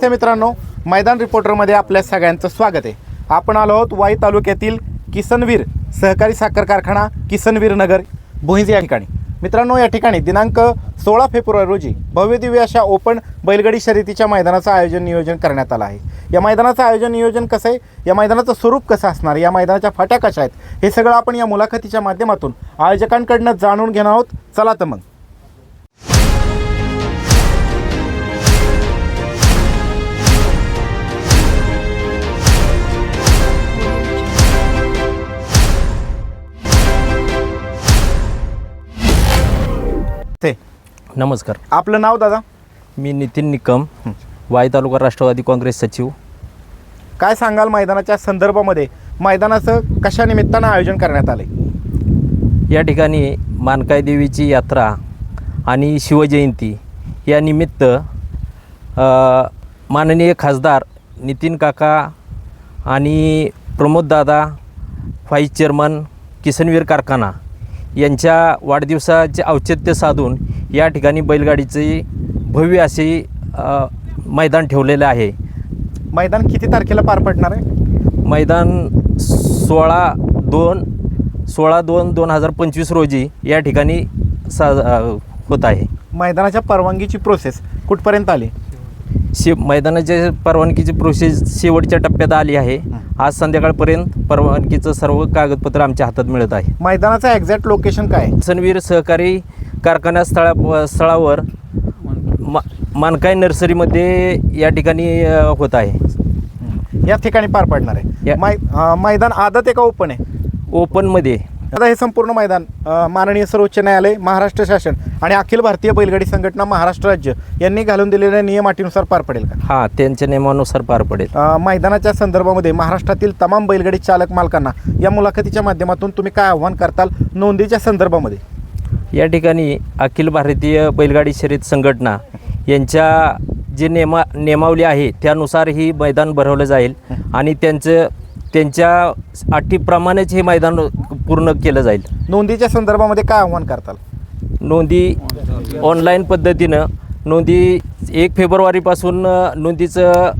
नमस्ते मित्रांनो मैदान रिपोर्टरमध्ये आपल्या सगळ्यांचं स्वागत आहे. आपण आलो आहोत वाई तालुक्यातील किसनवीर सहकारी साखर कारखाना किसनवीर नगर भुईंज या ठिकाणी. मित्रांनो या ठिकाणी दिनांक सोळा फेब्रुवारी रोजी भव्यदिव्य अशा ओपन बैलगाडी शर्यतीच्या मैदानाचं आयोजन नियोजन करण्यात आलं आहे. या मैदानाचं आयोजन नियोजन कसं आहे? या मैदानाचं स्वरूप कसं असणार या मैदानाच्या फाट्या कशा आहेत? हे सगळं आपण या मुलाखतीच्या माध्यमातून आयोजकांकडनं जाणून घेणार आहोत. चला तर मग. ते. नमस्कार. आपलं नाव दादा? मी नितीन निकम वाई तालुका राष्ट्रवादी काँग्रेस सचिव. काय सांगाल मैदानाच्या संदर्भामध्ये? मैदानाचं कशा निमित्तानं आयोजन करण्यात आले या ठिकाणी मानकाय देवीची यात्रा आणि शिवजयंती या निमित्त माननीय खासदार नितीन काका आणि प्रमोददादा व्हाईस चेअरमन किसनवीर कारखाना यांच्या वाढदिवसाचे औचित्य साधून या ठिकाणी बैलगाडीची भव्य अशी अ, मैदान ठेवलेलं आहे. मैदान किती तारखेला पार पडणार आहे? मैदान सोळा दोन सोळा दोन दोन हजार पंचवीस रोजी या ठिकाणी सा होत आहे. मैदानाच्या परवानगीची प्रोसेस कुठपर्यंत आली? शे मैदानाच्या परवानगीची प्रोसेस शेवटच्या टप्प्यात आली आहे. आज संध्याकाळपर्यंत परवानगीचं सर्व कागदपत्र आमच्या हातात मिळत आहे. मैदानाचं एक्झॅक्ट लोकेशन काय आहे? सनवीर सहकारी कारखाना स्थळा स्थळावर मा मानकाय नर्सरीमध्ये या ठिकाणी अ, होत आहे. या ठिकाणी पार पडणार आहे. या- मै अं, मैदान आदत आहे का ओपन आहे? ओपनमध्ये आता हे संपूर्ण मैदान माननीय सर्वोच्च न्यायालय महाराष्ट्र शासन आणि अखिल भारतीय बैलगाडी संघटना महाराष्ट्र राज्य यांनी घालून दिलेल्या नियम अटीनुसार पार पडेल का? हां त्यांच्या नियमानुसार पार पडेल. मैदानाच्या संदर्भामध्ये महाराष्ट्रातील तमाम बैलगाडी चालक मालकांना या मुलाखतीच्या माध्यमातून तुम्ही काय आव्हान करताल नोंदीच्या संदर्भामध्ये? या ठिकाणी अखिल भारतीय बैलगाडी शर्यत संघटना यांच्या जे नियमा नियमावली आहे त्यानुसार ही मैदान भरवलं जाईल आणि त्यांचं त्यांच्या अटीप्रमाणेच हे मैदान पूर्ण केलं जाईल. नोंदीच्या संदर्भामध्ये काय आव्हान करताल? नोंदी ऑनलाईन पद्धतीनं नोंदी एक फेब्रुवारीपासून नोंदीचं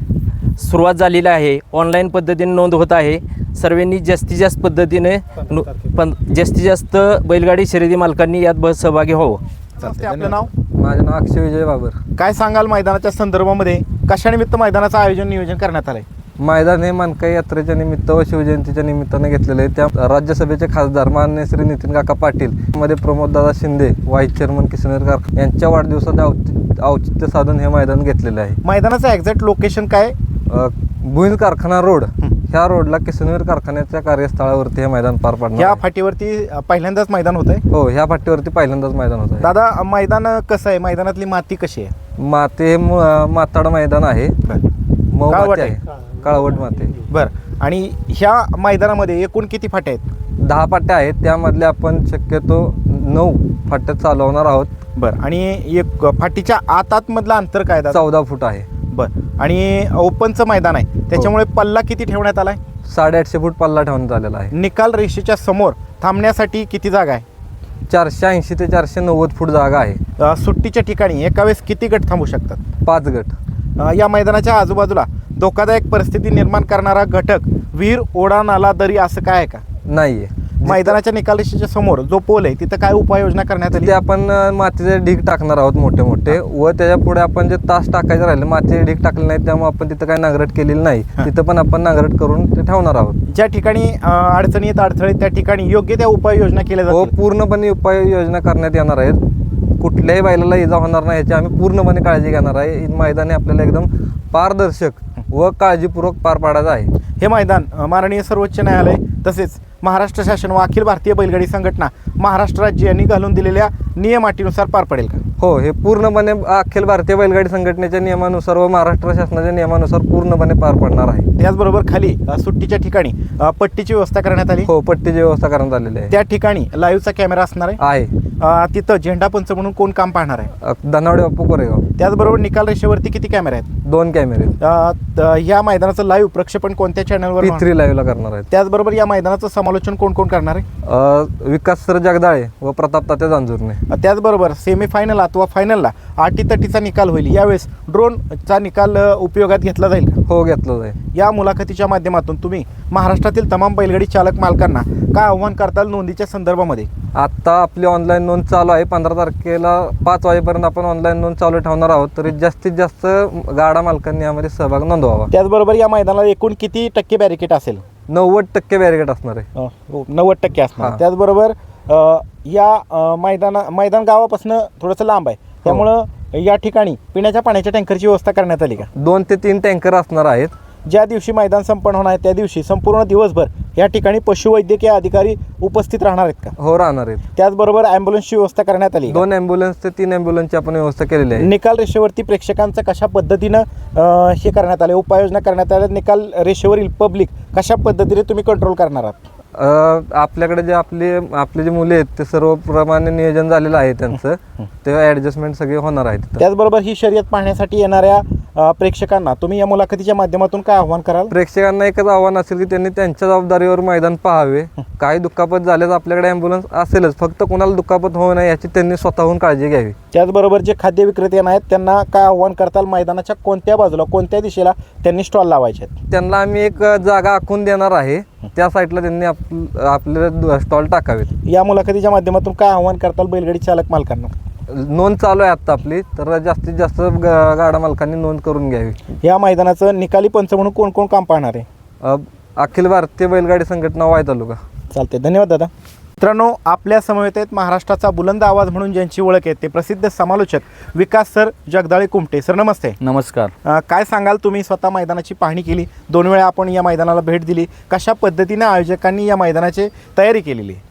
सुरुवात झालेली आहे. ऑनलाईन पद्धतीने नोंद होत आहे. सर्वांनी जास्तीत जास्त पद्धतीने नो पण जास्तीत जास्त बैलगाडी शर्यती मालकांनी यात ब- सहभागी व्हावं. चालतंय. आपलं नाव? माझं नाव अक्षय विजय बाबर. काय सांगाल मैदानाच्या संदर्भामध्ये? कशानिमित्त मैदानाचं आयोजन नियोजन करण्यात आलंय? मैदान हे मानकाई यात्रेच्या निमित्त व शिवजयंतीच्या निमित्तानं घेतलेलं आहे. त्या राज्यसभेचे खासदार मान्य श्री नितीन काका पाटील मध्ये प्रमोददादा शिंदे व्हाईस चेअरमन कारखाना यांच्या वाढदिवसाचे औचित्य साधून हे मैदान घेतलेलं आहे. मैदानाचं एक्झॅक्ट लोकेशन काय? अ, भुईंज कारखाना रोड. ह्या रोडला किसनवीर कारखान्याच्या कार्यस्थळावरती हे मैदान पार पडणार या. फाटीवरती पहिल्यांदाच मैदान होत आहे हो ह्या पट्टीवरती पहिल्यांदाच मैदान होत आहे दादा मैदान कसं आहे? मैदानातली माती कशी आहे? माते हे माताड मैदान आहे. मऊ आहे. आहे काळवट माती. आहे. बरं. आणि ह्या मैदानामध्ये एकूण किती फाट्या आहेत? दहा पाट्या आहेत. त्यामधल्या आपण शक्यतो नऊ फाट्या चालवणार आहोत. बरं. आणि एक फाटीच्या आत आतमधलं अंतर काय दादा? चौदा फूट आहे. बरं. आणि ओपनचं मैदान आहे. त्याच्यामुळे पल्ला किती ठेवण्यात आलाय? साडेआठशे फूट पल्ला ठेवण्यात आलेला आहे. निकाल रेषेच्या समोर थांबण्यासाठी किती जागा आहे? चारशे ऐंशी ते चारशे नव्वद फूट जागा आहे. अं, सुट्टीच्या ठिकाणी एका वेळेस किती गट थांबू शकतात? पाच गट. अं, या मैदानाच्या आजूबाजूला धोकादायक परिस्थिती निर्माण करणारा घटक विहीर ओढा नाला दरी असं काय आहे का? नाही आहे मैदानाच्या निकाल रेषेच्या समोर जो पोल आहे तिथं काय उपाययोजना करण्यात आली? तिथे आपण अ, मातीचे ढीग टाकणार आहोत मोठे मोठे व त्याच्या पुढे आपण जे तास टाकायचे राहिले मातीचे ढीग टाकले नाही त्यामुळे आपण तिथं काही नांगरट केलेली नाही. तिथं पण आपण नांगरट करून ते ठेवणार आहोत. ज्या ठिकाणी अं, अडचणी येत अडथळे त्या ठिकाणी योग्य त्या उपाययोजना केल्या व जातात पूर्णपणे उपाययोजना करण्यात येणार आहेत. कुठल्याही बैलाला इजा होणार नाही याची आम्ही पूर्णपणे काळजी घेणार आहे. हे मैदान हे आपल्याला एकदम पारदर्शक व काळजीपूर्वक पार पाडायचं आहे. हे मैदान माननीय सर्वोच्च न्यायालय तसेच महाराष्ट्र शासन व अखिल भारतीय बैलगाडी संघटना महाराष्ट्र राज्य यांनी घालून दिलेल्या नियम अटीनुसार पार पडेल का? हो हे पूर्णपणे अखिल भारतीय बैलगाडी संघटनेच्या नियमानुसार व महाराष्ट्र शासनाच्या नियमानुसार पूर्णपणे पार पडणार आहे. त्याचबरोबर खाली सुट्टीच्या ठिकाणी पट्टीची व्यवस्था करण्यात आली? हो पट्टीची व्यवस्था करण्यात आलेली आहे. त्या ठिकाणी लाईव्हचा कॅमेरा असणार आहे? तिथं झेंडा पंच म्हणून कोण काम पाहणार आहे? धनावडे बापू कोरेगाव. त्याचबरोबर निकाल रेषेवरती किती कॅमेरे आहेत? दोन कॅमेरे या मैदानाचं लाईव्ह प्रक्षेपण कोणत्या चॅनलवर? थ्री लाईव्हला करणार आहेत. त्याचबरोबर या मैदानाचं समालोचन कोण कोण करणार आहे? विकास सर जगदाळे व प्रताप तात्या जांजूरने. त्याचबरोबर सेमीफायनल अथवा फायनलला आटी तटीचा निकाल होईल. यावेळेस ड्रोनचा निकाल उपयोगात घेतला जाईल हो घेतलं जाईल. या मुलाखतीच्या माध्यमातून तुम्ही महाराष्ट्रातील तमाम बैलगाडी चालक मालकांना काय आव्हान करताल नोंदीच्या संदर्भामध्ये? आत्ता आपली ऑनलाईन नोंद चालू आहे. पंधरा तारखेला पाच वाजेपर्यंत आपण ऑनलाईन नोंद चालू ठेवणार आहोत. तरी जास्तीत जास्त गाडा मालकांनी यामध्ये सहभाग नोंदवावा. त्याचबरोबर या मैदानाला एकूण किती टक्के बॅरिकेट असेल? नव्वद टक्के बॅरिकेट असणार आहे. अ, हो, नव्वद टक्के असणार. हां. त्याचबरोबर अ, या अ, मैदाना मैदान गावापासून थोडंसं लांब आहे. त्यामुळं या ठिकाणी पिण्याच्या पाण्याच्या टँकरची व्यवस्था करण्यात आली का? दोन ते तीन टँकर असणार आहेत. ज्या दिवशी मैदान संपन्न होणार आहे त्या दिवशी संपूर्ण दिवसभर या ठिकाणी पशुवैद्यकीय अधिकारी उपस्थित राहणार आहेत का? हो राहणार आहेत. त्याचबरोबर ॲम्ब्युलन्सची व्यवस्था करण्यात आली? दोन ॲम्ब्युलन्स ते तीन ॲम्ब्युलन्सची आपण व्यवस्था केलेली आहे. निकाल रेषेवरती प्रेक्षकांचं कशा पद्धतीनं अ, हे करण्यात आले उपाययोजना करण्यात आल्या? निकाल रेषेवरील पब्लिक कशा पद्धतीने तुम्ही कंट्रोल करणार आहात? आपल्याकडे जे आपले आपले जे मुले आहेत ते सर्वप्रमाणे नियोजन झालेलं आहे त्यांचं. ते ॲडजस्टमेंट सगळे होणार आहेत. त्याचबरोबर ही शर्यत पाहण्यासाठी येणाऱ्या प्रेक्षकांना तुम्ही या मुलाखतीच्या माध्यमातून काय आव्हान कराल? प्रेक्षकांना एकच आव्हान असेल की त्यांनी त्यांच्या जबाबदारीवर मैदान पाहावे. काही दुखापत झाल्यास आपल्याकडे ॲम्ब्युलन्स असेलच. फक्त कोणाला दुखापत होऊ नये याची त्यांनी स्वतःहून काळजी घ्यावी. त्याचबरोबर जे खाद्य विक्रेते आहेत त्यांना काय आव्हान करताल? मैदानाच्या कोणत्या बाजूला कोणत्या दिशेला त्यांनी स्टॉल लावायचे आहेत? त्यांना आम्ही एक जागा आखून देणार आहे. त्या साईडला त्यांनी आप आपले स्टॉल टाकावेत. या मुलाखतीच्या माध्यमातून काय आव्हान करताल बैलगाडी चालक मालकांना? नोंद चालू आहे आत्ता आपली तर जास्तीत जास्त ग- गाडा मालकांनी नोंद करून घ्यावी. या मैदानाचं निकाली पंच म्हणून कोण कोण काम पाहणार आहे? अ, अखिल भारतीय बैलगाडी संघटना वाय तालुका. चालते धन्यवाद दादा. मित्रांनो आपल्या समवेत आहेत महाराष्ट्राचा बुलंद आवाज म्हणून ज्यांची ओळख आहे ते प्रसिद्ध समालोचक विकास सर जगदाळे कुमटे. सर नमस्ते. नमस्कार. अ, काय सांगाल तुम्ही? स्वतः मैदानाची पाहणी केली. दोन वेळा आपण या मैदानाला भेट दिली. कशा पद्धतीने आयोजकांनी या मैदानाची तयारी केलेली? आहे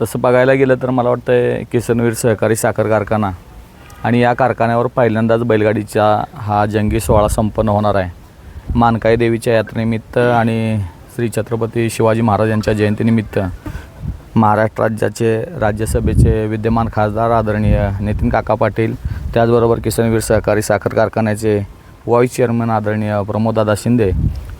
तसं बघायला गेलं तर मला वाटतं किसनवीर सहकारी साखर कारखाना आणि या कारखान्यावर पहिल्यांदाच बैलगाडीचा हा जंगी सोहळा संपन्न होणार आहे. मानकाई देवीच्या यात्रेनिमित्त आणि श्री छत्रपती शिवाजी महाराज यांच्या जयंतीनिमित्त महाराष्ट्र राज्याचे राज्यसभेचे विद्यमान खासदार आदरणीय नितीन काका पाटील त्याचबरोबर किसनवीर सहकारी साखर कारखान्याचे व्हाईस चेअरमन आदरणीय प्रमोददादा शिंदे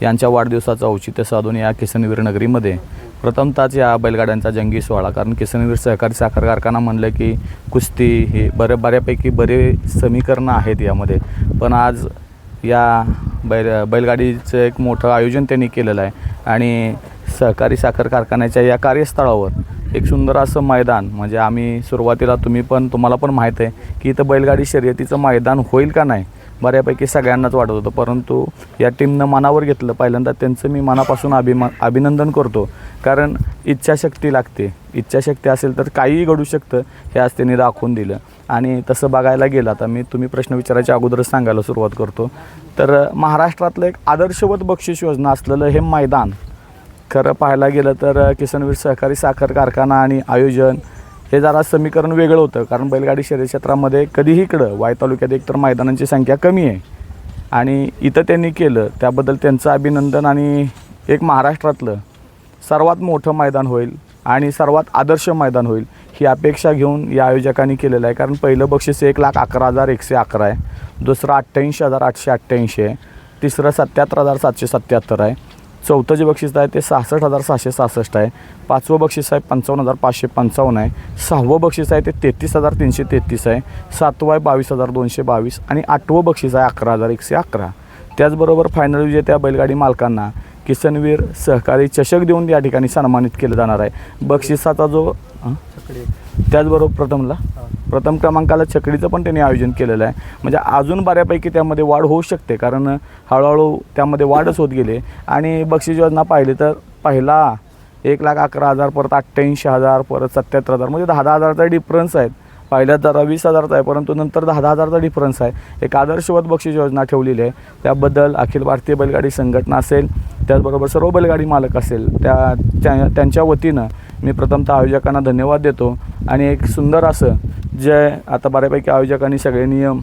यांच्या वाढदिवसाचं औचित्य साधून या किसनवीर नगरीमध्ये प्रथमतःच या बैलगाड्यांचा जंगी सोहळा. कारण किसनवीर सहकारी साखर कारखाना म्हणलं की कुस्ती हे बरे बऱ्यापैकी बरे समीकरणं आहेत यामध्ये. पण आज या बैल बैलगाडीचं एक मोठं आयोजन त्यांनी केलेलं आहे. आणि सहकारी साखर कारखान्याच्या या कार्यस्थळावर एक सुंदर असं मैदान म्हणजे आम्ही सुरुवातीला तुम्ही पण तुम्हाला पण माहीत आहे की इथं बैलगाडी शर्यतीचं मैदान होईल का नाही बऱ्यापैकी सगळ्यांनाच वाटत होतं. परंतु या टीमनं मनावर घेतलं पहिल्यांदा त्यांचं मी मनापासून अभिमा अभिनंदन करतो. कारण इच्छाशक्ती लागते. इच्छाशक्ती असेल तर काहीही घडू शकतं हे आज त्यांनी दाखवून दिलं. आणि तसं बघायला गेलं आता मी तुम्ही प्रश्न विचारायच्या अगोदरच सांगायला सुरुवात करतो. तर महाराष्ट्रातलं एक आदर्शवत बक्षीस योजना असलेलं हे मैदान खरं पाहायला गेलं तर किसनवीर सहकारी साखर कारखाना आणि आयोजन हे जरा समीकरण वेगळं होतं. कारण बैलगाडी शर्यत क्षेत्रामध्ये कधीही इकडं वाय तालुक्यात एकतर मैदानांची संख्या कमी आहे. आणि इथं त्यांनी केलं त्याबद्दल त्यांचं अभिनंदन आणि एक महाराष्ट्रातलं सर्वात मोठं मैदान होईल आणि सर्वात आदर्श मैदान होईल ही अपेक्षा घेऊन या आयोजकांनी केलेलं आहे. कारण पहिलं बक्षीस एक लाख अकरा हजार एकशे अकरा आहे. दुसरं अठ्ठ्याऐंशी हजार आठशे अठ्ठ्याऐंशी आहे. तिसरं सत्याहत्तर हजार सातशे सत्याहत्तर आहे. चौथं जे बक्षीस आहे ते सहासष्ट हजार सहाशे सहासष्ट आहे. पाचवं बक्षीस आहे पंचावन्न हजार पाचशे पंचावन्न आहे. सहावं बक्षीस आहे ते तेहतीस हजार तीनशे तेहतीस आहे. सातवं आहे बावीस हजार दोनशे बावीस आणि आठवं बक्षीस आहे अकरा हजार एकशे अकरा. त्याचबरोबर फायनल विजेत्या बैलगाडी मालकांना किसनवीर सहकारी चषक देऊन या ठिकाणी सन्मानित केलं जाणार आहे. बक्षिसाचा जो हं? त्याचबरोबर प्रथमला. प्रथम क्रमांकाला छकडीचं पण त्यांनी आयोजन केलेलं आहे. म्हणजे अजून बऱ्यापैकी त्यामध्ये वाढ होऊ शकते कारण हळूहळू त्यामध्ये वाढच होत गेले. आणि बक्षीस योजना पाहिली तर पहिला एक लाख अकरा हजार परत अठ्ठ्याऐंशी हजार परत सत्याहत्तर हजार म्हणजे दहा दहा हजारचा डिफरन्स आहेत पहिल्यात जरा वीस हजारचा आहे परंतु नंतर दहा दहा हजारचा डिफरन्स आहे. एक आदर्शवत बक्षीस योजना ठेवलेली आहे. त्याबद्दल अखिल भारतीय बैलगाडी संघटना असेल त्याचबरोबर सर्व बैलगाडी मालक असेल त्या त्या त्यांच्या वतीनं मी प्रथमतः आयोजकांना धन्यवाद देतो. आणि एक सुंदर असं जे आता बऱ्यापैकी आयोजकांनी सगळे नियम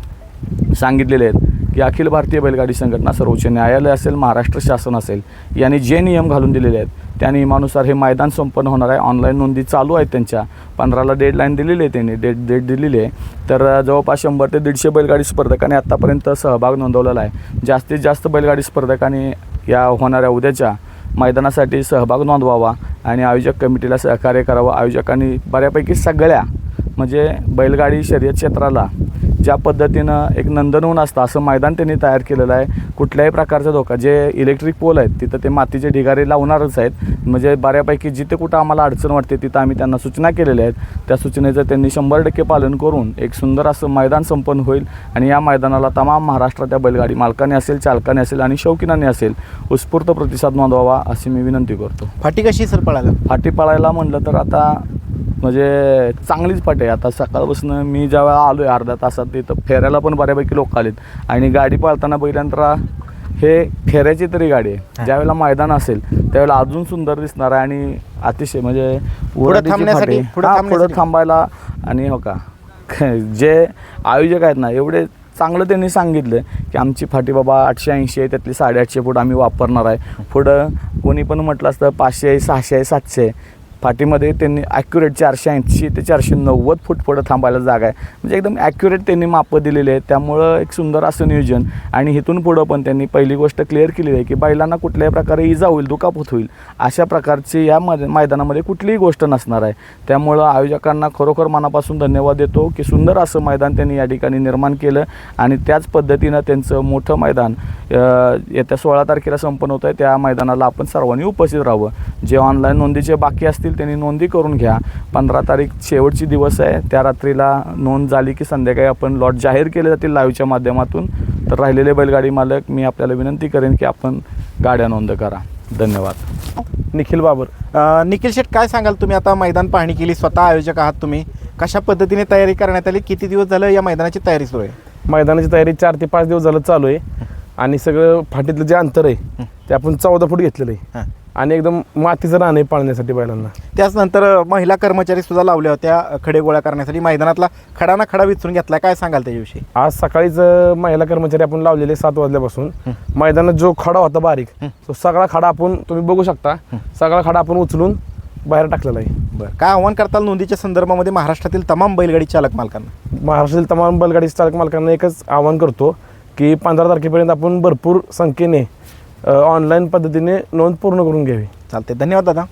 सांगितलेले आहेत या अखिल भारतीय बैलगाडी संघटना सर्वोच्च न्यायालय असेल महाराष्ट्र शासन असेल यांनी जे नियम घालून दिलेले आहेत त्या नियमानुसार हे मैदान संपन्न होणार आहे. ऑनलाईन नोंदी चालू आहेत त्यांच्या. पंधराला डेडलाईन दिलेली आहे त्यांनी. डेट डेट दिलेली आहे. तर जवळपास शंभर ते दीडशे बैलगाडी स्पर्धकांनी आत्तापर्यंत सहभाग नोंदवलेला आहे. जास्तीत जास्त बैलगाडी स्पर्धकांनी या होणाऱ्या उद्याच्या मैदानासाठी सहभाग नोंदवावा आणि आयोजक कमिटीला सहकार्य करावं. आयोजकांनी बऱ्यापैकी सगळ्या म्हणजे बैलगाडी शर्यत क्षेत्राला ज्या पद्धतीनं एक नंदनवन असतं असं मैदान त्यांनी तयार केलेलं आहे. कुठल्याही प्रकारचा धोका जे इलेक्ट्रिक पोल आहेत तिथं ते मातीचे ढिगारे लावणारच आहेत. म्हणजे बऱ्यापैकी जिथे कुठं आम्हाला अडचण वाटते तिथं आम्ही त्यांना सूचना केलेल्या आहेत. त्या सूचनेचं त्यांनी शंभर टक्के पालन करून एक सुंदर असं मैदान संपन्न होईल. आणि या मैदानाला तमाम महाराष्ट्रातल्या बैलगाडी मालकाने असेल चालकाने असेल आणि शौकीनाने असेल उत्स्फूर्त प्रतिसाद नोंदवावा अशी मी विनंती करतो. फाटी कशी सर पळायला? फाटी पळायला म्हणलं तर आता म्हणजे चांगलीच फाटी आहे. आता सकाळपासून मी जेव्हा आलो आहे अर्ध्या तासात तिथं फेऱ्याला पण बऱ्यापैकी लोक आलेत. आणि गाडी पळताना पहिल्यांदा हे फेऱ्याची तरी गाडी आहे. ज्यावेळेला मैदान असेल त्यावेळेला अजून सुंदर दिसणार आहे आणि अतिशय म्हणजे थांबण्यासाठी-. पुढं थांबायला आणि हो का. जे आयोजक आहेत ना एवढे चांगलं त्यांनी सांगितलं की आमची फाटी बाबा आठशे ऐंशी आहे त्यातली साडेआठशे फूट आम्ही वापरणार आहे. पुढं कोणी पण म्हटलं असतं पाचशे आहे सहाशे आहे सातशे आहे. फाटीमध्ये त्यांनी ॲक्युरेट चारशे ऐंशी ते चारशे नव्वद फूट पुढं थांबायला जागा आहे. म्हणजे एकदम ॲक्युरेट त्यांनी मापं दिलेली आहेत. त्यामुळं एक सुंदर असं नियोजन. आणि इथून पुढं पण त्यांनी पहिली गोष्ट क्लिअर केलेली आहे की बैलांना कुठल्याही प्रकारे इजा होईल दुखापत होईल अशा प्रकारची या मै मैदानामध्ये कुठलीही गोष्ट नसणार आहे. त्यामुळं आयोजकांना खरोखर मनापासून धन्यवाद देतो की सुंदर असं मैदान त्यांनी या ठिकाणी निर्माण केलं आणि त्याच पद्धतीनं त्यांचं मोठं मैदान येत्या सोळा तारखेला संपन्न होतं आहे त्या मैदानाला आपण सर्वांनी उपस्थित राहावं. जे ऑनलाईन नोंदीचे बाकी असतील त्यांनी नोंदी करून घ्या. पंधरा तारीख शेवटची दिवस आहे. त्या रात्रीला नोंद झाली की संध्याकाळी आपण लॉट जाहीर केले जातील लाईव्हच्या माध्यमातून. तर राहिलेले बैलगाडी मालक मी आपल्याला विनंती करेन की आपण गाड्या नोंद करा. धन्यवाद. निखिल बाबर निखिल शेठ काय सांगाल तुम्ही? आता मैदान पाहणी केली स्वतः आयोजक आहात तुम्ही. कशा पद्धतीने तयारी करण्यात आली? किती दिवस झालं या मैदानाची तयारी सुरू आहे? मैदानाची तयारी चार ते पाच दिवस झालं चालू आहे. आणि सगळं फाटीतलं जे अंतर आहे ते आपण चौदा फूट घेतलेलं आहे. आणि एकदम मातीचं रान आहे पाळण्यासाठी बैलांना. त्याचनंतर महिला कर्मचारी सुद्धा लावल्या होत्या खडे गोळा करण्यासाठी. मैदानातला खडा ना खडा विचारून घेतला. काय सांगाल त्याच्याविषयी? आज सकाळीच महिला कर्मचारी आपण लावलेले सात वाजल्यापासून. मैदानात जो खडा होता बारीक तो सगळा खडा आपण तुम्ही बघू शकता सगळा खडा आपण उचलून बाहेर टाकलेला आहे. बरं. काय आव्हान करताल नोंदीच्या संदर्भामध्ये महाराष्ट्रातील तमाम बैलगाडी चालक मालकांना? महाराष्ट्रातील तमाम बैलगाडी चालक मालकांना एकच आवाहन करतो की पंधरा तारखेपर्यंत आपण भरपूर संख्येने ऑनलाईन पद्धतीने नोंद पूर्ण करून घ्यावी. चालते धन्यवाद दादा.